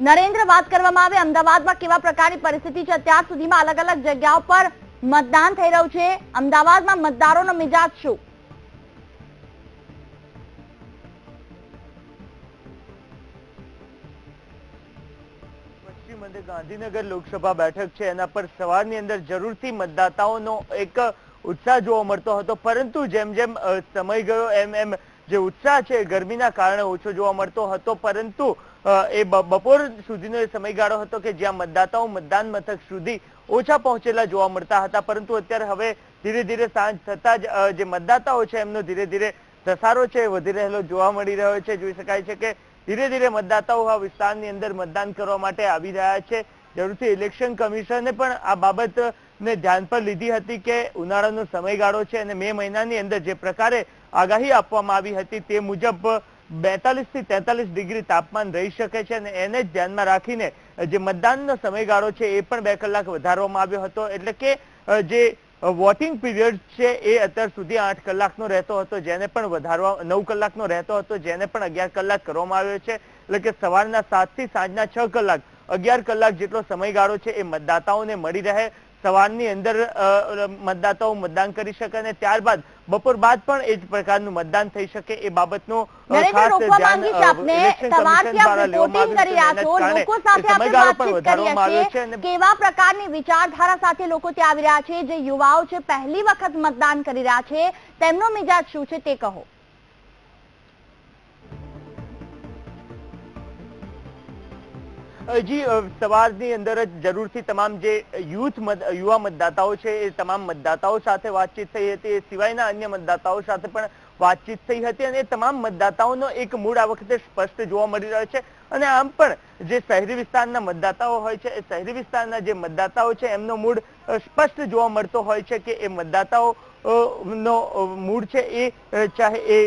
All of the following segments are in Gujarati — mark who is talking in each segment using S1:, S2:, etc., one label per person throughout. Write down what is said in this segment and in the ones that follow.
S1: નરેન્દ્ર વાત કરવામાં આવે, અમદાવાદમાં કેવા પ્રકારની પરિસ્થિતિ છે? અત્યાર સુધીમાં અલગ અલગ જગ્યાઓ પર મતદાન થઈ રહ્યું છે. અમદાવાદમાં મતદારોનો મિજાજ શું?
S2: ગાંધીનગર લોકસભા બેઠક છે. એના પર સવારની અંદર જરૂરથી મતદાતાઓનો એક ઉત્સાહ જોવા મળતો હતો. પરંતુ જેમ જેમ સમય ગયો, એમ એમ જે ઉત્સાહ છે, ગરમીના કારણે ઓછો જોવા મળતો હતો. પરંતુ એ બપોર સુધીનો એ સમયગાળો હતો કે જ્યાં મતદાતાઓ મતદાન મથક સુધી ઓછા પહોંચેલા જોવા મળતા હતા. પરંતુ અત્યારે હવે ધીરે ધીરે સાંજ થતા જ જે મતદાતાઓ છે એમનો ધીરે ધીરે ધસારો છે વધી રહેલો જોવા મળી રહ્યો છે. જોઈ શકાય છે કે ધીરે ધીરે મતદાતાઓ આ વિસ્તારની અંદર મતદાન કરવા માટે આવી રહ્યા છે. જરૂરથી ઇલેક્શન કમિશને પણ આ બાબતને ધ્યાન પર લીધી હતી કે ઉનાળાનો સમયગાળો છે અને મે મહિનાની અંદર જે પ્રકારે આગાહી આપવામાં આવી હતી તે મુજબ બેતાલીસથી તેતાલીસ ડિગ્રી તાપમાન રહી શકે છે અને એને જ ધ્યાનમાં રાખીને જે મતદાનનો સમયગાળો છે એ પણ બે કલાક વધારવામાં આવ્યો હતો. એટલે કે જે વોટિંગ પીરિયડ છે એ અત્યાર સુધી આઠ કલાકનો રહેતો હતો, જેને પણ વધારવા, નવ કલાકનો રહેતો હતો, જેને પણ અગિયાર કલાક કરવામાં આવ્યો છે. એટલે કે સવારના સાતથી સાંજના છ કલાક, અગિયાર કલાક જેટલો સમયગાળો છે એ મતદાતાઓને મળી રહે. સવારની અંદર મતદાતાઓ મતદાન કરી શકે અને ત્યારબાદ બપોર બાદ પણ એ જ પ્રકારનું મતદાન થઈ શકે એ બાબતનું
S1: કેવા પ્રકારની વિચારધારા સાથે લોકો ત્યાં આવી રહ્યા છે? જે યુવાઓ છે પહેલી વખત મતદાન કરી રહ્યા છે. તેમનો મિજાજ શું છે તે કહો.
S2: અ, સવારની અંદર જ જરૂરથી તમામ જે યુથ યુવા મતદાતાઓ છે એ તમામ મતદાતાઓ સાથે વાતચીત થઈ હતી એ સિવાયના અન્ય મતદાતાઓ સાથે પણ વાતચીત થઈ હતી અને તમામ મતદાતાઓનો એક મૂળ આ વખતે સ્પષ્ટ જોવા મળી રહ્યો છે. અને આમ પણ જે શહેરી વિસ્તારના મતદાતાઓ હોય છે એ શહેરી વિસ્તારના જે મતદાતાઓ છે એમનો મૂળ સ્પષ્ટ જોવા મળતો હોય છે કે એ મતદાતાઓ નો મૂળ છે એ ચાહે એ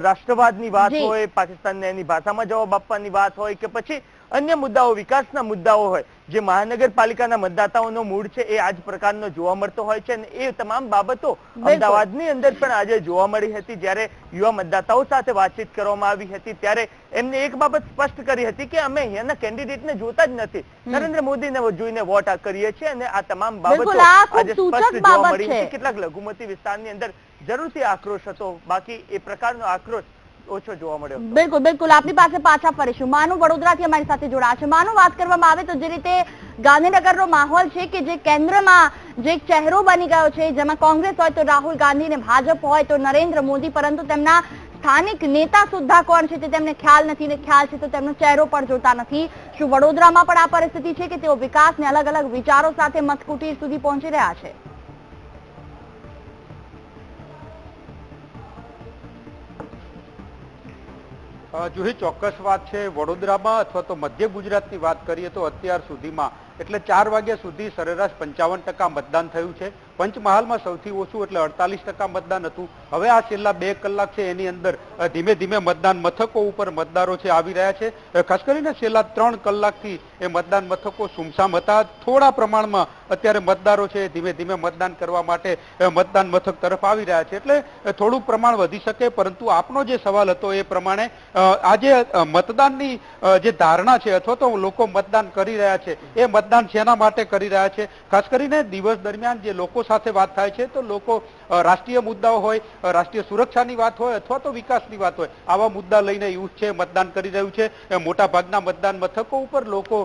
S2: રાષ્ટ્રવાદની વાત હોય પાકિસ્તાનને એની ભાષામાં જવાબ આપવાની વાત હોય કે પછી અન્ય મુદ્દાઓ વિકાસના મુદ્દાઓ હોય. જે મહાનગરપાલિકાના મતદાતાઓનો મૂળ છે એ આ જ પ્રકારનો જોવા મળતો હોય છે અને એ તમામ બાબતો અમદાવાદની અંદર પણ આજે જોવા મળી હતી. જ્યારે યુવા મતદાતાઓ સાથે વાતચીત કરવામાં આવી હતી ત્યારે એમને એક બાબત સ્પષ્ટ કરી હતી કે અમે અહીંયાના કેન્ડિડેટને જોતા જ નથી. નરેન્દ્ર મોદીને જોઈને વોટ કરીએ છીએ અને આ તમામ બાબતો આજે સ્પષ્ટ જોવા મળી હતી. કેટલાક લઘુમતી વિસ્તારની અંદર જરૂરથી આક્રોશ હતો. બાકી એ પ્રકારનો આક્રોશ ઓછો જોવા મળ્યો
S1: બિલકુલ બિલકુલ. આપની પાસે પાછા ફરીશું. માનુ વડોદરાથી અમારી સાથે જોડાયા છે. માનુ વાત કરવામાં આવે તો જે રીતે ગાંધીનગરનો માહોલ છે કે જે કેન્દ્રમાં જે ચહેરો બની ગયો છે, જેમાં કોંગ્રેસ હોય તો રાહુલ ગાંધી ને ભાજપ હોય તો નરેન્દ્ર મોદી, પરંતુ તેમના સ્થાનિક નેતા સુદ્ધા કોણ છે તે તેમને ખ્યાલ નથી ને ખ્યાલ છે તો તેમનો ચહેરો પણ જોતા નથી. શું વડોદરામાં પણ આ પરિસ્થિતિ છે કે તેઓ વિકાસને અલગ અલગ વિચારો સાથે મતકુટીર સુધી પહોંચી રહ્યા છે?
S3: જુહી ચોક્કસ વાત છે વડોદરામાં અથવા તો મધ્ય ગુજરાતની વાત કરીએ તો અત્યાર સુધીમાં એટલે ચાર વાગ્યા સુધી સરેરાશ પંચાવન ટકા મતદાન થયું છે. પંચમહાલમાં સૌથી ઓછું એટલે અડતાલીસ ટકા મતદાન હતું. હવે આ છેલ્લા બે કલાક છે એની અંદર ધીમે ધીમે મતદાન મથકો ઉપર મતદારો છે આવી રહ્યા છે. ખાસ કરીને છેલ્લા ત્રણ કલાકથી એ મતદાન મથકો સુમસામ હતા. થોડા પ્રમાણમાં અત્યારે મતદારો છે ધીમે ધીમે મતદાન કરવા માટે મતદાન મથક તરફ આવી રહ્યા છે. એટલે થોડું પ્રમાણ વધી શકે, પરંતુ આપનો જે સવાલ હતો એ પ્રમાણે આજે મતદાનની જે ધારણા છે અથવા તો લોકો મતદાન કરી રહ્યા છે, એ મતદાન શેના માટે કરી રહ્યા છે? ખાસ કરીને દિવસ દરમિયાન જે લોકો સાથે વાત થાય છે તો લોકો રાષ્ટ્રીય મુદ્દાઓ હોય રાષ્ટ્રીય સુરક્ષાની વાત હોય અથવા તો વિકાસની વાત હોય આવા મુદ્દા લઈને યુથ છે મતદાન કરી રહ્યું છે. મોટા ભાગના મતદાન મથકો ઉપર લોકો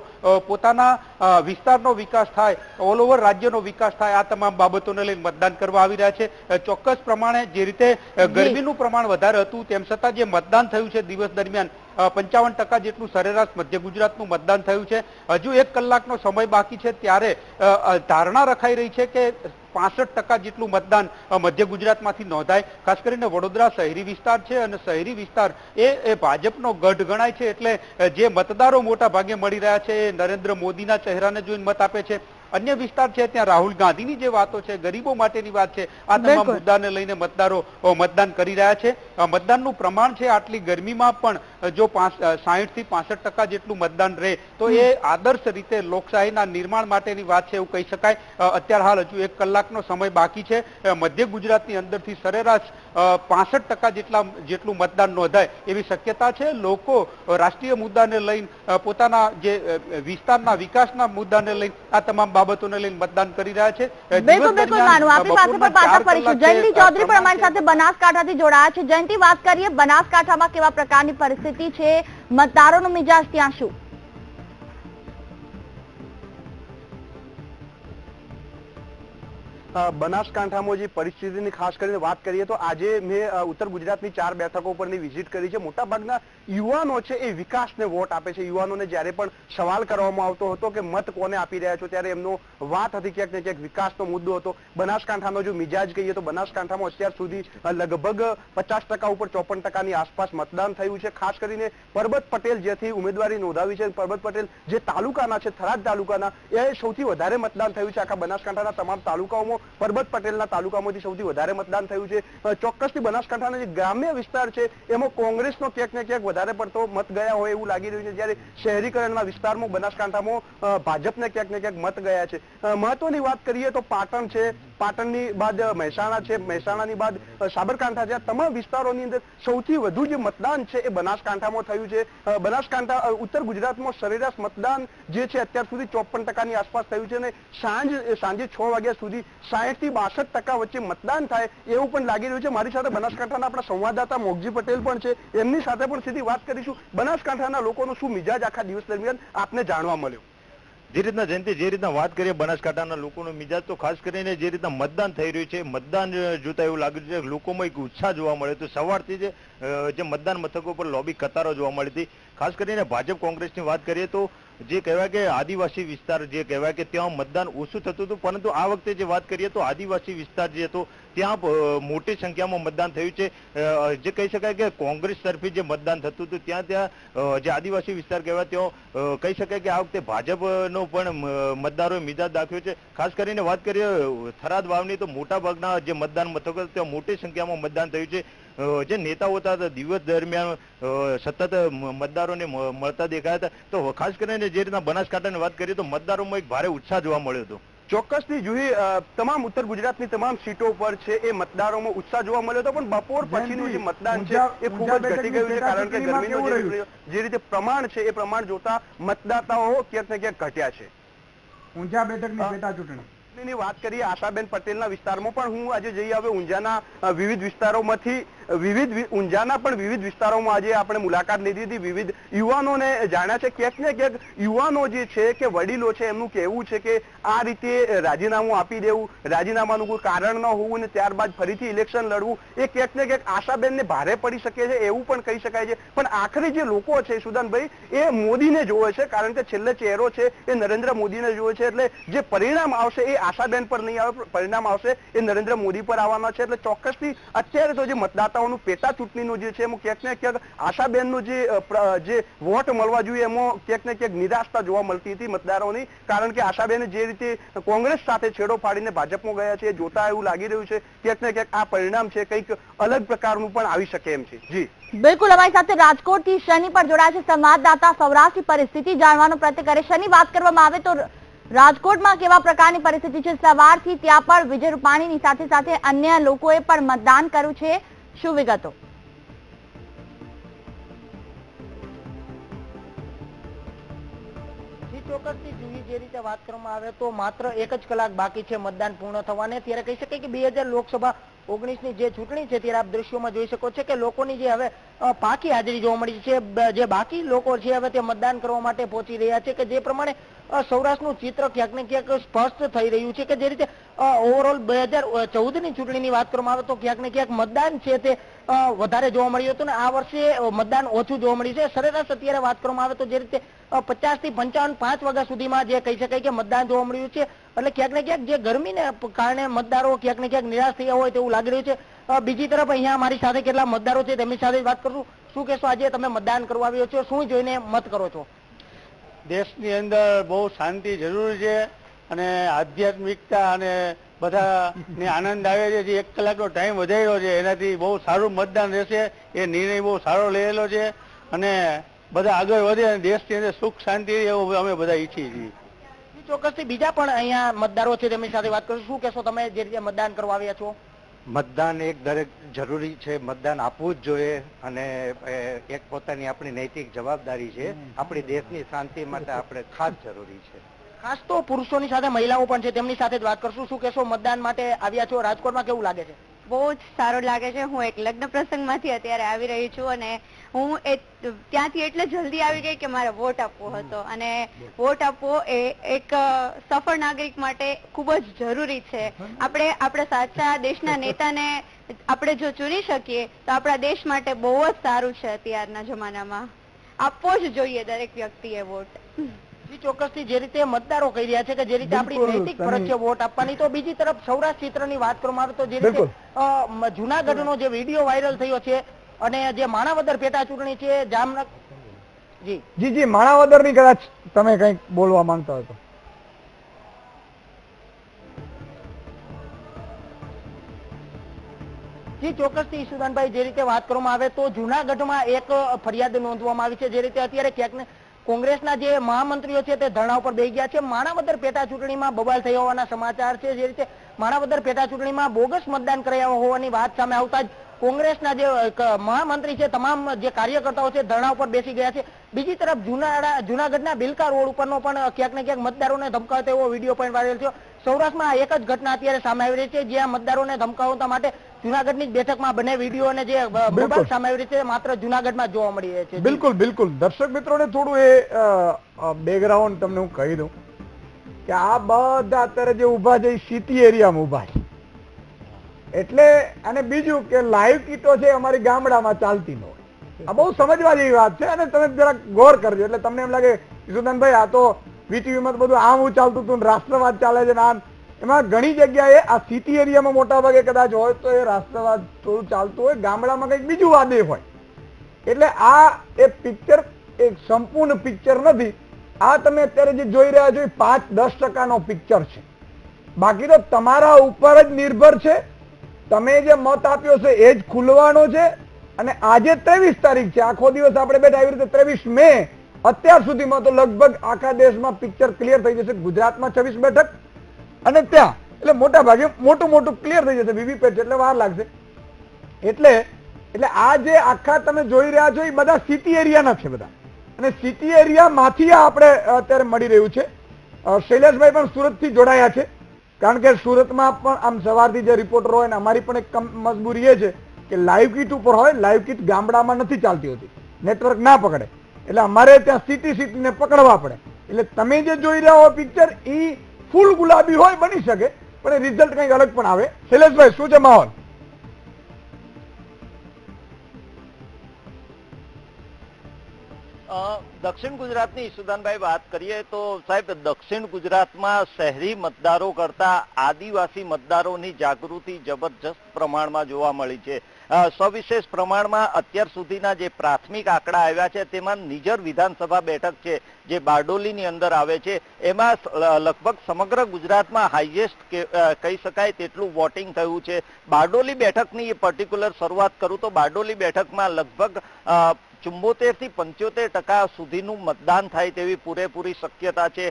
S3: પોતાના વિસ્તારનો વિકાસ થાય ઓલ ઓવર રાજ્યનો વિકાસ થાય આ તમામ બાબતોને લઈને મતદાન કરવા આવી રહ્યા છે. ચોક્કસ પ્રમાણે જે રીતે ગરમીનું પ્રમાણ વધારે હતું તેમ છતાં જે મતદાન થયું છે દિવસ દરમિયાન પંચાવન ટકા જેટલું સરેરાશ મધ્ય ગુજરાતનું મતદાન થયું છે. હજુ એક કલાકનો સમય બાકી છે ત્યારે ધારણા રખાઈ રહી છે કે પાસઠ ટકા જેટલું મતદાન મધ્ય ગુજરાતમાંથી નોંધાય. ખાસ કરીને વડોદરા શહેરી વિસ્તાર છે અને શહેરી વિસ્તાર એ એ ભાજપનો ગઢ ગણાય છે એટલે જે મતદારો મોટા ભાગે મળી રહ્યા છે એ નરેન્દ્ર મોદીના ચહેરાને જોઈને મત આપે છે. અન્ય વિસ્તાર છે ત્યાં રાહુલ ગાંધીની જે વાતો છે ગરીબો માટેની વાત છે આ તમામ. મુદ્દાને લઈને મતદારો મતદાન કરી રહ્યા છે. મતદાનનું પ્રમાણ છે આટલી ગરમીમાં પણ જો સાહીઠથી પાસઠ ટકા જેટલું મતદાન રહે તો એ આદર્શ રીતે લોકશાહીના નિર્માણ માટેની વાત છે એવું કહી શકાય. અત્યારે હાલ હજુ એક કલાકનો સમય બાકી છે. મધ્ય ગુજરાતની અંદરથી સરેરાશ પાસઠ ટકા જેટલા જેટલું મતદાન નોંધાય એવી શક્યતા છે. લોકો રાષ્ટ્રીય મુદ્દાને લઈને પોતાના જે વિસ્તારના વિકાસના મુદ્દાને લઈને આ તમામ બાબતોને લઈને મતદાન કરી રહ્યા છે.
S1: બિલકુલ બિલકુલ
S3: દરમિયાન,
S1: આપણી પાસે પણ પાછા ફરીશું. જયંતિ ચૌધરી પણ અમારી સાથે બનાસકાંઠાથી જોડાયા છે. જયંતિ વાત કરીએ બનાસકાંઠામાં કેવા પ્રકારની પરિસ્થિતિ છે. મતદારોનો મિજાજ ત્યાં શું?
S4: બનાસકાંઠામાં જે પરિસ્થિતિની ખાસ કરીને વાત કરીએ તો આજે મેં ઉત્તર ગુજરાતની ચાર બેઠકો પરની વિઝિટ કરી છે. મોટાભાગના યુવાનો છે એ વિકાસને વોટ આપે છે. યુવાનોને જ્યારે પણ સવાલ કરવામાં આવતો હતો કે મત કોને આપી રહ્યા છો, ત્યારે એમનો વાત હતી ક્યાંક ને ક્યાંક વિકાસનો મુદ્દો હતો. બનાસકાંઠાનો જો મિજાજ કહીએ તો બનાસકાંઠામાં અત્યાર સુધી લગભગ પચાસ ટકા ઉપર ચોપન ટકાની આસપાસ મતદાન થયું છે. ખાસ કરીને પરબત પટેલ જેથી ઉમેદવારી નોંધાવી છે. પરબત પટેલ જે તાલુકાના છે, થરાદ તાલુકાના, એ સૌથી વધારે મતદાન થયું છે. આખા બનાસકાંઠાના તમામ તાલુકાઓમાં પરબત પટેલના તાલુકામાંથી સૌથી વધારે મતદાન થયું છે. ચોક્કસથી બનાસકાંઠાના જે ગ્રામ્ય વિસ્તાર છે, એમાં કોંગ્રેસનો ક્યાંક ને ક્યાંક વધારે પડતો મત ગયા હોય એવું લાગી રહ્યું છે. જ્યારે શહેરીકરણના વિસ્તારમાં બનાસકાંઠામાં ભાજપને ક્યાંક ને ક્યાંક મત ગયા છે. મહત્વની વાત કરીએ તો પાટણ છે. પાટણની બાદ મહેસાણા છે. મહેસાણાની બાદ સાબરકાંઠા છે. આ તમામ વિસ્તારોની અંદર સૌથી વધુ જે મતદાન છે એ બનાસકાંઠામાં થયું છે. બનાસકાંઠા ઉત્તર ગુજરાતમાં સરેરાશ મતદાન જે છે અત્યાર સુધી ચોપન ટકાની આસપાસ થયું છે અને સાંજ સાંજે છ વાગ્યા સુધી સાહીઠથી બાસઠ ટકા વચ્ચે મતદાન થાય એવું પણ લાગી રહ્યું છે. મારી સાથે બનાસકાંઠાના આપણા સંવાદદાતા મોગજી પટેલ પણ છે. એમની સાથે પણ સીધી વાત કરીશું બનાસકાંઠાના લોકોનો શું મિજાજ આખા દિવસ દરમિયાન આપને જાણવા મળ્યો.
S5: જે રીતના જયંતિ જે રીતના વાત કરીએ બનાસકાંઠાના લોકોનો મિજાજ, તો ખાસ કરીને જે રીતના મતદાન થઈ રહ્યું છે, મતદાન જોતા એવું લાગ્યું છે લોકોમાં એક ઉત્સાહ જોવા મળે તો સવારથી જે મતદાન મથકો પર લોબી કતારો જોવા મળી હતી. ખાસ કરીને ભાજપ કોંગ્રેસની વાત કરીએ તો જે કહેવાય કે આદિવાસી વિસ્તાર જે કહેવાય કે ત્યાં મતદાન ઓછું થતું હતું, પરંતુ આ વખતે જે વાત કરીએ તો આદિવાસી વિસ્તાર જે હતો, ત્યાં મોટી સંખ્યામાં મતદાન થયું છે. જે કહી શકાય કે કોંગ્રેસ તરફી જે મતદાન થતું હતું, ત્યાં ત્યાં જે આદિવાસી વિસ્તાર કહેવાય ત્યાં કહી શકાય કે આ વખતે ભાજપનો પણ મતદારોએ મિજાજ દાખવ્યો છે. ખાસ કરીને વાત કરીએ થરાદ વાવની, તો મોટા ભાગના જે મતદાન મથકો ત્યાં મોટી સંખ્યામાં મતદાન થયું છે. જે નેતાઓ હતા દિવસ દરમિયાન સતત મતદારોને મળતા દેખાયા હતા. તો ખાસ કરીને જે રીતના બનાસકાંઠાની વાત કરીએ તો મતદારોમાં એક ભારે ઉત્સાહ જોવા મળ્યો હતો.
S4: ચોક્કસથી જુહી તમામ ઉત્તર ગુજરાતની તમામ સીટો પર છે એ મતદારોમાં ઉત્સાહ જોવા મળ્યો હતો પણ બપોર પછીનું જે મતદાન છે એ ખૂબ જ ઘટી ગયું છે કારણ કે ગરમીનું જે રીતે પ્રમાણ છે એ પ્રમાણ જોતા મતદાતાઓ ક્યાંક ને ક્યાંક ઘટ્યા છે.
S6: ઊંઝા બેઠકની. પેટા ચૂંટણી
S4: ની વાત કરીએ આશાબેન પટેલના વિસ્તારમાં પણ હું આજે જઈ આવ્યો ઊંઝાના વિવિધ વિસ્તારોમાંથી. વિવિધ ઊંઝાના પણ વિવિધ વિસ્તારોમાં આજે આપણે મુલાકાત લીધી હતી. વિવિધ યુવાનોને જાણ્યા છે ક્યાંક ને ક્યાંક યુવાનો જે છે કે વડીલો છે, એમનું કહેવું છે કે આ રીતે રાજીનામું આપી દેવું, રાજીનામાનું કોઈ કારણ ન હોવું અને ત્યારબાદ ફરીથી ઇલેક્શન લડવું, એ ક્યાંક ને ક્યાંક આશાબેનને ભારે પડી શકે છે, એવું પણ કહી શકાય છે. પણ આખરે જે લોકો છે સુદાનભાઈ, એ મોદીને જોવે છે, કારણ કે છેલ્લે ચહેરો છે, એ નરેન્દ્ર મોદીને જોવે છે. એટલે જે પરિણામ આવશે એ આશાબેન પર નહીં આવે, પરિણામ આવશે એ નરેન્દ્ર મોદી પર આવવાના છે. એટલે ચોક્કસથી અત્યારે તો જે મતદાતાઓનું પેટા ચૂંટણીનું જે છે, એમાં ક્યાંક ને ક્યાંક આશાબેનનું જે વોટ મળવા જોઈએ, એમાં ક્યાંક ને ક્યાંક નિરાશતા જોવા મળતી હતી મતદારોની. કારણ કે આશાબેને જે રીતે કોંગ્રેસ સાથે છેડો ફાડીને ભાજપમાં ગયા છે જોતા એવું લાગી રહ્યું છે, ક્યાંક ને ક્યાંક આ પરિણામ છે, કંઈક અલગ પ્રકારનું પણ આવી શકે એમ છે. જી.
S1: બિલકુલ, અમારી સાથે રાજકોટથી શનિ પર જોડાયા છે સંવાદદાતા સૌરાષ્ટ્રની પરિસ્થિતિ જાણવાનો પ્રયત્ન કરે શનિ વાત કરવામાં આવે તો રાજકોટમાં કેવા પ્રકારની પરિસ્થિતિ છે? સવારથી ત્યાં પણ વિજય રૂપાણીની સાથે સાથે અન્ય લોકોએ પણ મતદાન કર્યું છે. શું વિગતો?
S7: ચોક્કસથી જે રીતે વાત કરવામાં આવે તો માત્ર એક જ કલાક બાકી છે મતદાન પૂર્ણ થવાને. ત્યારે કહી શકાય કે બે લોકસભા ઓગણીસની જે ચૂંટણી છે ત્યારે આપ દ્રશ્યોમાં જોઈ શકો છો કે લોકોની જે હવે પાકી હાજરી જોવા મળી છે જે બાકી લોકો છે હવે તે મતદાન કરવા માટે પહોંચી રહ્યા છે કે જે પ્રમાણે સૌરાષ્ટ્રનું ચિત્ર ક્યાંક ને ક્યાંક સ્પષ્ટ થઈ રહ્યું છે કે જે રીતે ઓવરઓલ બે હજાર ચૌદની ચૂંટણીની વાત કરવામાં આવે તો ક્યાંક ને ક્યાંક મતદાન છે તે વધારે જોવા મળ્યું હતું ને આ વર્ષે મતદાન ઓછું જોવા મળ્યું છે. સરેરાશ અત્યારે વાત કરવામાં આવે તો જે રીતે પચાસથી પંચાવન પાંચ વાગ્યા સુધીમાં જે કહી શકાય કે મતદાન જોવા મળ્યું છે. એટલે ક્યાંક ને ક્યાંક જે ગરમીને કારણે મતદારો ક્યાંક ને ક્યાંક નિરાશ થયા હોય તેવું લાગી રહ્યું છે. બીજી તરફ અહીંયા મારી સાથે કેટલા મતદારો છે તેમની સાથે વાત કરું શું કહેશો આજે તમે મતદાન કરવા આવ્યો છો? શું જોઈને મત કરો છો?
S8: દેશની અંદર બહુ શાંતિ જરૂરી છે અને આધ્યાત્મિકતા અને બધાને આનંદ આવે છે. જે એક કલાકનો ટાઈમ વધાર્યો છે, એનાથી બહુ સારું મતદાન રહેશે. એ નિર્ણય બહુ સારો લેલો છે
S9: અને બધા આગળ વધે અને દેશની અંદર સુખ શાંતિ એવું અમે બધા ઈચ્છીએ છીએ.
S7: ચોક્કસથી બીજા પણ અહીંયા મતદારો છે તેમની સાથે વાત કરશું. શું કહેશો તમે જે રીતે મતદાન કરવા આવ્યા છો?
S10: મતદાન એક દરેક જરૂરી છે. મતદાન આપવું જ જોઈએ અને એક પોતાની આપણી નૈતિક જવાબદારી છે. આપણી દેશની શાંતિ માટે આપણે ખાસ જરૂરી છે.
S7: ખાસ તો પુરુષોની સાથે મહિલાઓ પણ છે તેમની સાથે જ વાત કરશું. શું કહેશો મતદાન માટે આવ્યા છો? રાજકોટમાં કેવું લાગે છે?
S8: બહુ જ સારો લાગે છે. હું એક લગ્ન પ્રસંગમાંથી અત્યારે આવી રહી છું અને હું એ ત્યાંથી એટલે જલ્દી આવી ગઈ કે મારે વોટ આપવો હતો. અને વોટ આપવો એ એક સફળ નાગરિક માટે ખૂબ જ જરૂરી છે. આપણે આપણા સાચા દેશના નેતાને આપણે જો ચૂની શકીએ તો આપણા દેશ માટે બહુ જ સારું છે અત્યારના જમાનામાં. આપવો જ જોઈએ દરેક વ્યક્તિએ વોટ
S7: જી ચોક્કસથી જે રીતે મતદારો કહી રહ્યા છે કે જે રીતે આપણી નૈતિક ફરજ છે વોટ આપવાની તો બીજી તરફ સૌરાષ્ટ્ર ક્ષેત્રની વાત કરવામાં આવે તો જે રીતે જુનાગઢનો જે વીડિયો વાયરલ થયો છે અને જે માણાવદર પેટા ચૂંટણી છે જામનગર જી.
S6: જી જી માણાવદરની કદાચ તમે કંઈક બોલવા માંગતા હોય તો.
S7: જી ચોક્કસથી ઈશુદાનભાઈ જે રીતે વાત કરવામાં આવે તો જુનાગઢમાં એક ફરિયાદ નોંધવામાં આવી છે જે રીતે અત્યારે ક્યાંક ને કોંગ્રેસના જે મહામંત્રીઓ છે તે ધરણા ઉપર બેસી ગયા છે. માણાવદર પેટા ચૂંટણીમાં બબાલ થઈ હોવાના સમાચાર છે. જે રીતે માણાવદર પેટા ચૂંટણીમાં બોગસ મતદાન કરાયા હોવાની વાત સામે આવતા જ કોંગ્રેસના જે મહામંત્રી છે, તમામ જે કાર્યકર્તાઓ છે, ધરણા ઉપર બેસી ગયા છે. બીજી તરફ જુનાડા, જુનાગઢના બિલકા રોડ ઉપરનો પણ ક્યાંક ને ક્યાંક મતદારોને ધમકાવતો એવો વીડિયો પણ વાયરલ થયો. સૌરાષ્ટ્રમાં એક જ ઘટના અત્યારે સામે આવી રહી છે. જ્યાં મતદારોને ધમકાવતા માટે જુનાગઢની બેઠકમાં બંને વીડિયો અને જે બબાલ સામે છે માત્ર જુનાગઢમાં જોવા મળી રહી છે
S6: બિલકુલ બિલકુલ. દર્શક મિત્રોને થોડું એ બેકગ્રાઉન્ડ તમને હું કહી દઉં કે આ બધા અત્યારે જે ઊભા છે સિટી એરિયામાં ઊભા છે. એટલે અને બીજું કે લાઈવ કીટો છે અમારી ગામડામાં ચાલતી ન હોય. આ બહુ સમજવા જેવી વાત છે અને તમે જરાક ગોર કરજો. એટલે તમને એમ લાગે ઈશુદાનભાઈ આ તો વીટીવીમાં બધું આમ ચાલતું હતું રાષ્ટ્રવાદ ચાલે છે ને આમ એમાં ઘણી જગ્યાએ આ સિટી એરિયામાં મોટા ભાગે કદાચ હોય તો એ રાષ્ટ્રવાદ થોડું ચાલતું હોય, ગામડામાં કંઈક બીજું વાદે હોય. એટલે આ એ પિક્ચર એક સંપૂર્ણ પિક્ચર નથી. આ તમે અત્યારે જે જોઈ રહ્યા છો એ પાંચ, દસ ટકાનો પિક્ચર છે. બાકી તો તમારા ઉપર જ નિર્ભર છે. તમે જે મત આપ્યો છે એ જ ખુલવાનો છે. અને આજે ત્રેવીસ તારીખ છે. આખો દિવસ આપણે બેઠા આવી રીતે ત્રેવીસ મે અત્યાર સુધીમાં તો લગભગ આખા દેશમાં પિક્ચર ક્લિયર થઈ જશે. ગુજરાતમાં છવ્વીસ બેઠક અને ત્યાં, એટલે મોટા ભાગે મોટું મોટું ક્લિયર થઈ જશે વીવીપેટ એટલે વાર લાગશે. એટલે એટલે આ જે આખા તમે જોઈ રહ્યા છો, એ બધા સિટી એરિયાના છે બધા. અને સિટી એરિયામાંથી આ આપણે અત્યારે મળી રહ્યું છે. શૈલેષભાઈ પણ સુરતથી જોડાયા છે. કારણ કે સુરતમાં પણ આમ સવારથી જે રિપોર્ટર હોય ને, અમારી પણ એક મજબૂરી એ છે કે લાઈવ કીટ ઉપર હોય લાઈવ કીટ ગામડામાં નથી ચાલતી હોતી. નેટવર્ક ના પકડે. એટલે અમારે ત્યાં સિટી સિટીને પકડવા પડે. એટલે તમે જે જોઈ રહ્યા હો પિક્ચર એ ફૂલ ગુલાબી હોય, બની શકે, પણ એ રિઝલ્ટ કંઈક અલગ પણ આવે. શૈલેષભાઈ, શું છે માહોલ?
S11: દક્ષિણ ગુજરાતની ઈશુદાનભાઈ વાત કરીએ તો સાહેબ, દક્ષિણ ગુજરાતમાં શહેરી મતદારો કરતા આદિવાસી મતદારોની જાગૃતિ જબરજસ્ત પ્રમાણમાં જોવા મળી છે. સવિશેષ પ્રમાણમાં અત્યાર સુધીના જે પ્રાથમિક આંકડા આવ્યા છે, તેમાં નિજર વિધાનસભા બેઠક છે, જે બારડોલીની અંદર આવે છે, એમાં લગભગ સમગ્ર ગુજરાતમાં હાઈએસ્ટ કહી શકાય તેટલું વોટિંગ થયું છે. બારડોલી બેઠકની પર્ટિક્યુલર શરૂઆત કરું તો બારડોલી બેઠકમાં લગભગ ચુંબોતેરથી પંચોતેર ટકા સુધીનું મતદાન થાય તેવી પૂરેપૂરી શક્યતા છે.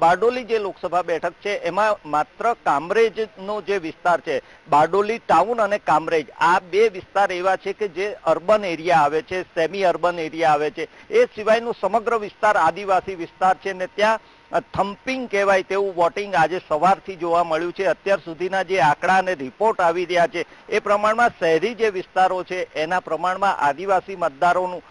S11: બારડોલી જે લોકસભા બેઠક છે, એમાં માત્ર કામરેજનો જે વિસ્તાર છે, બારડોલી ટાઉન અને કામરેજ, આ બે વિસ્તાર એવા છે કે જે અર્બન એરિયા આવે છે સેમી અર્બન એરિયા આવે છે. એ સિવાયનું સમગ્ર વિસ્તાર આદિવાસી વિસ્તાર છે ને ત્યાં થમ્પિંગ કહેવાય તેવું વોટિંગ આજે સવારથી જોવા મળ્યું છે. અત્યાર સુધીના જે આંકડા અને રિપોર્ટ આવી રહ્યા છે, એ પ્રમાણમાં શહેરી જે વિસ્તારો છે, એના પ્રમાણમાં આદિવાસી મતદારોનું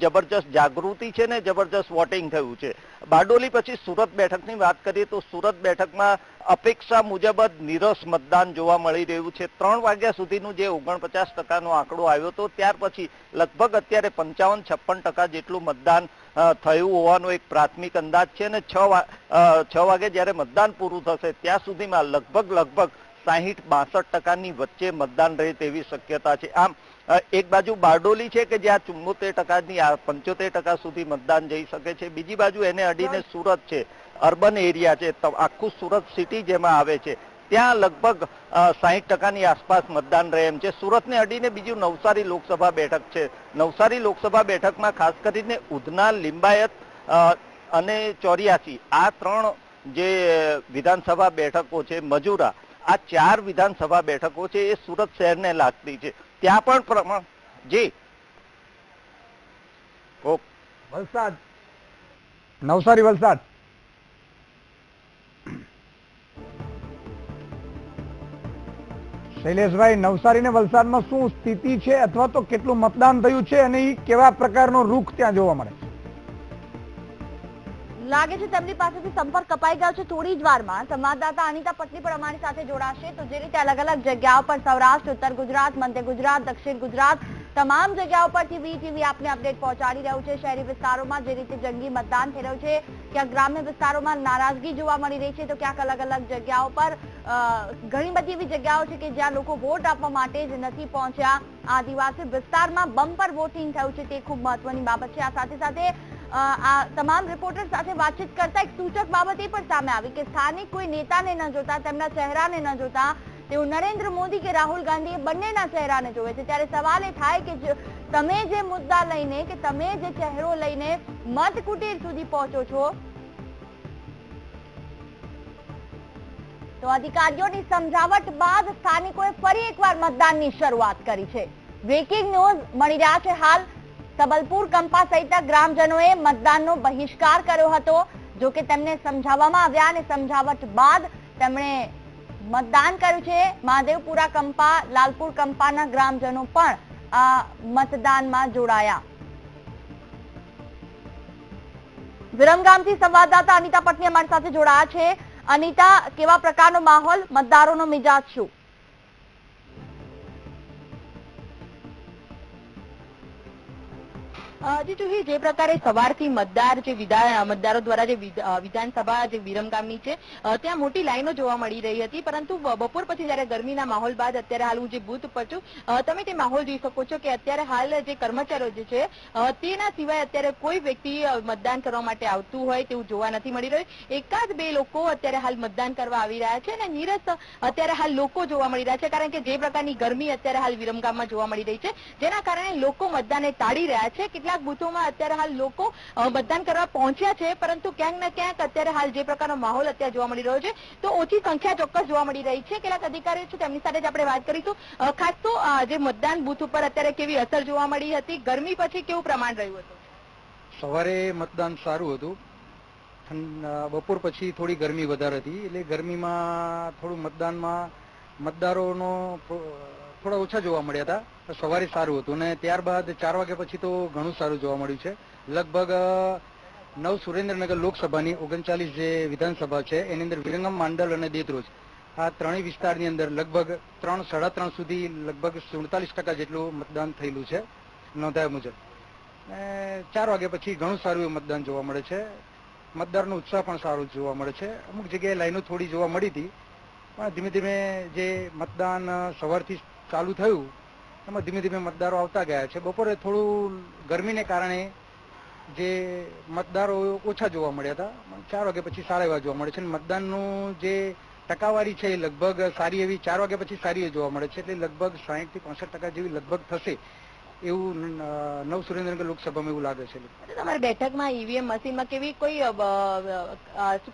S11: જબરજસ્ત જાગૃતિ છે ને જબરજસ્ત વોટિંગ થયું છે. બારડોલી પછી સુરત બેઠકની વાત કરીએ તો સુરત બેઠકમાં અપેક્ષા મુજબ જ નીરસ મતદાન જોવા મળી રહ્યું છે. ત્રણ વાગ્યા સુધીનું જે ઓગણપચાસ ટકાનો આંકડો આવ્યો હતો ત્યાર પછી લગભગ અત્યારે પંચાવન છપ્પન ટકા જેટલું મતદાન થયું હોવાનો એક પ્રાથમિક અંદાજ છે અને છ છ વાગે જ્યારે મતદાન પૂરું થશે ત્યાં સુધીમાં લગભગ લગભગ સાહીઠ બાસઠ ટકાની વચ્ચે મતદાન રહે તેવી શક્યતા છે. આમ એક બાજુ બારડોલી છે કે જ્યાં ચુમ્મોતેર ટકાની પંચોતેર ટકા સુધી મતદાન જઈ શકે છે બીજી બાજુ એને અડીને સુરત છે અર્બન એરિયા છે આખું સુરત સિટી જેમાં આવે છે.
S2: ત્યાં લગભગ સાહીઠ ટકાની આસપાસ મતદાન રહે એમ છે. સુરતને અડીને બીજું નવસારી લોકસભા બેઠક છે. નવસારી લોકસભા બેઠકમાં ખાસ કરીને ઉધના, લિંબાયત અને ચોર્યાસી, આ ત્રણ જે વિધાનસભા બેઠકો છે, મજૂરા, આ ચાર વિધાનસભા બેઠકો છે, એ સુરત શહેરને લાગતી છે. ત્યાં પણ પ્રમાણ, જી.
S6: વલસાડ. નવસારી વલસાડ. શૈલેષભાઈ નવસારી ને વલસાડમાં શું સ્થિતિ છે અથવા તો કેટલું મતદાન થયું છે અને એ કેવા પ્રકારનો રૂખ ત્યાં જોવા મળે?
S1: લાગે છે તેમની પાસેથી સંપર્ક કપાઈ ગયો છે થોડી જ વારમાં. સંવાદદાતા અનિતા પટની પણ અમારી સાથે જોડાશે તો જે રીતે અલગ અલગ જગ્યાઓ પર સૌરાષ્ટ્ર, ઉત્તર ગુજરાત, મધ્ય ગુજરાત, દક્ષિણ ગુજરાત તમામ જગ્યાઓ પરથી વીટીવી આપને અપડેટ પહોંચાડી રહ્યું છે. શહેરી વિસ્તારોમાં જે રીતે જંગી મતદાન થઈ રહ્યું છે, ક્યાંક ગ્રામ્ય વિસ્તારોમાં નારાજગી જોવા મળી રહી છે, તો ક્યાંક અલગ અલગ જગ્યાઓ પર ઘણી બધી એવી જગ્યાઓ છે કે જ્યાં લોકો વોટ આપવા માટે જ નથી પહોંચ્યા. આદિવાસી વિસ્તારમાં બમ્પર વોટિંગ થયું છે, તે ખૂબ મહત્વની બાબત છે. આ સાથે સાથે તમામ રિપોર્ટર સાથે વાતચીત કરતા એક સૂચક બાબત એ પણ સામે આવી કે સ્થાનિક કોઈ નેતાને ન જોતા, તેમના ચહેરાને ન જોતા. તેઓ નરેન્દ્ર મોદી કે રાહુલ ગાંધી બંનેના ચહેરાને જોવે છે. ત્યારે સવાલ એ થાય કે તમે જે મુદ્દા લઈને કે તમે જે ચહેરો લઈને મત કુટીર સુધી પહોંચો છો, તો અધિકારીઓની સમજાવટ બાદ સ્થાનિકોએ ફરી એકવાર મતદાનની શરૂઆત કરી છે. બ્રેકિંગ ન્યૂઝ મળી રહ્યા છે હાલ. સબલપુર કંપા સહિત ગ્રામજનોએ મતદાનનો બહિષ્કાર કર્યો હતો, જો કે તેમને સમજાવવામાં આવ્યા અને સમજાવટ બાદ તેમણે મતદાન કર્યું છે. મહાદેવપુરા કંપા, લાલપુર કંપાના ગ્રામજનો પણ આ મતદાનમાં જોડાયા. વિરમગામથી સંવાદદાતા અનિતા પટની અમારી સાથે જોડાયા છે. અનિતા, કેવા પ્રકારનો માહોલ? મતદારોનો મિજાજ શું?
S12: અ, જે પ્રકારે સવારથી મતદાર જે મતદારો દ્વારા જે વિધાનસભા જે વિરમગામની છે ત્યાં મોટી લાઈનો જોવા મળી રહી હતી પરંતુ બપોર પછી જયારે ગરમીના માહોલ બાદ અત્યારે હાલ જે બુથ પર તમે તે માહોલ જોઈ શકો છો કે અત્યારે હાલ જે કર્મચારીઓ જે છે તેના સિવાય અત્યારે કોઈ વ્યક્તિ મતદાન કરવા માટે આવતું હોય તેવું જોવા નથી મળી રહ્યું. એકાદ બે લોકો અત્યારે હાલ મતદાન કરવા આવી રહ્યા છે અને નીરસ અત્યારે હાલ લોકો જોવા મળી રહ્યા છે કારણ કે જે પ્રકારની ગરમી અત્યારે હાલ વિરમગામમાં જોવા મળી રહી છે જેના કારણે લોકો મતદાનને ટાળી રહ્યા છે કેટલાક બુથોમાં અત્યારે હાલ લોકો મતદાન કરવા પહોંચ્યા છે, પરંતુ ક્યાંક ને ક્યાંક અત્યારે હાલ જે પ્રકારનો માહોલ અત્યારે જોવા મળી રહ્યો છે, તો ઓછી સંખ્યા ચોક્કસ જોવા મળી રહી છે. કેટલાક અધિકારીઓ છે, તેમની સાથે જ આપણે વાત કરીશું. ખાસ તો જે મતદાન બુથ ઉપર અત્યારે કેવી અસર જોવા મળી હતી, ગરમી પછી કેવું પ્રમાણ રહ્યું હતું?
S13: સવારે મતદાન સારું હતું. બપોર પછી થોડી ગરમી વધારે હતી. એટલે ગરમીમાં થોડું મતદાનમાં, મતદારોનો થોડા ઓછા જોવા મળ્યા હતા. સવારે સારું હતું અને ત્યારબાદ ચાર વાગ્યા પછી તો ઘણું સારું જોવા મળ્યું છે. લગભગ નવ સુરેન્દ્રનગર લોકસભાની ઓગણચાલીસ જે વિધાનસભા છે, એની અંદર વિરંગમ માંડલ અને દેત્રોજ. આ ત્રણેય વિસ્તારની અંદર લગભગ ત્રણ, સાડા ત્રણ સુધી લગભગ સુડતાલીસ ટકા જેટલું મતદાન થયેલું છે, નોંધાયા મુજબ. ચાર વાગ્યા પછી ઘણું સારું એવું મતદાન જોવા મળે છે. મતદારનો ઉત્સાહ પણ સારો જોવા મળે છે. અમુક જગ્યાએ લાઈનો થોડી જોવા મળી હતી. પણ ધીમે ધીમે જે મતદાન સવારથી ચાલુ થયું એમાં ધીમે ધીમે મતદારો આવતા ગયા છે. બપોરે થોડું ગરમીને કારણે જે મતદારો ઓછા જોવા મળ્યા હતા. ચાર વાગ્યા પછી સારા એવા જોવા મળે છે. અને મતદાનનું જે ટકાવારી છે એ લગભગ સારી એવી ચાર વાગ્યા પછી સારી જોવા મળે છે. એટલે લગભગ સાહીઠથી પાસઠ ટકા જેવી લગભગ થશે એવું નવ સુરેન્દ્રનગર લોકસભામાં એવું લાગે છે.
S12: તમારી બેઠકમાં ઈવીએમ મશીનમાં કેવી કોઈ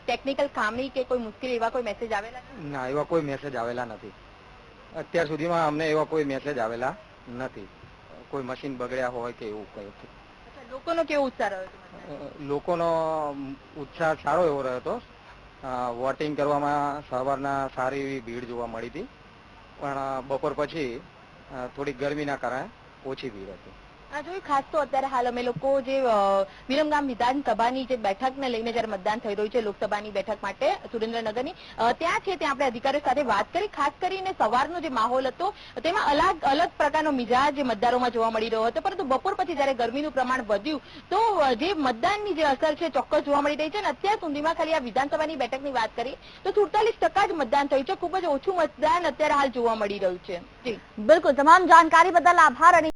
S12: ટેકનિકલ ખામી કે કોઈ મુશ્કેલી એવા કોઈ મેસેજ આવેલા?
S13: ના એવા કોઈ મેસેજ આવેલા નથી. અત્યાર સુધીમાં અમને એવા કોઈ મેસેજ આવેલા નથી. કોઈ મશીન બગડ્યા હોય કે એવું કઈ
S12: લોકોનો કેવો ઉત્સાહ રહ્યો
S13: લોકોનો ઉત્સાહ સારો એવો રહ્યો હતો. વોટિંગ કરવામાં સવારના સારી એવી ભીડ જોવા મળી હતી. પણ બપોર પછી થોડી ગરમીના કારણે ઓછી ભીડ હતી.
S12: જોયું, ખાસ તો અત્યારે હાલ અમે લોકો જે વિરમગામ વિધાનસભાની જે બેઠકને લઈને જ્યારે મતદાન થઈ રહ્યું છે, લોકસભાની બેઠક માટે, સુરેન્દ્રનગરની ત્યાં છે ત્યાં આપણે અધિકારીઓ સાથે વાત કરી, ખાસ કરીને સવારનો જે માહોલ હતો, તેમાં અલગ અલગ પ્રકારનો મિજાજ મતદારોમાં જોવા મળી રહ્યો હતો, પરંતુ બપોર પછી જ્યારે ગરમીનું પ્રમાણ વધ્યું, તો જે મતદાનની જે અસર છે, ચોક્કસ જોવા મળી રહી છે અને અત્યાર સુધીમાં ખાલી આ વિધાનસભાની બેઠકની વાત કરીએ, તો સુડતાલીસ ટકા જ મતદાન થયું છે, ખૂબ જ ઓછું મતદાન અત્યારે હાલ જોવા મળી રહ્યું છે.
S1: બિલકુલ, તમામ જાણકારી બદલ આભાર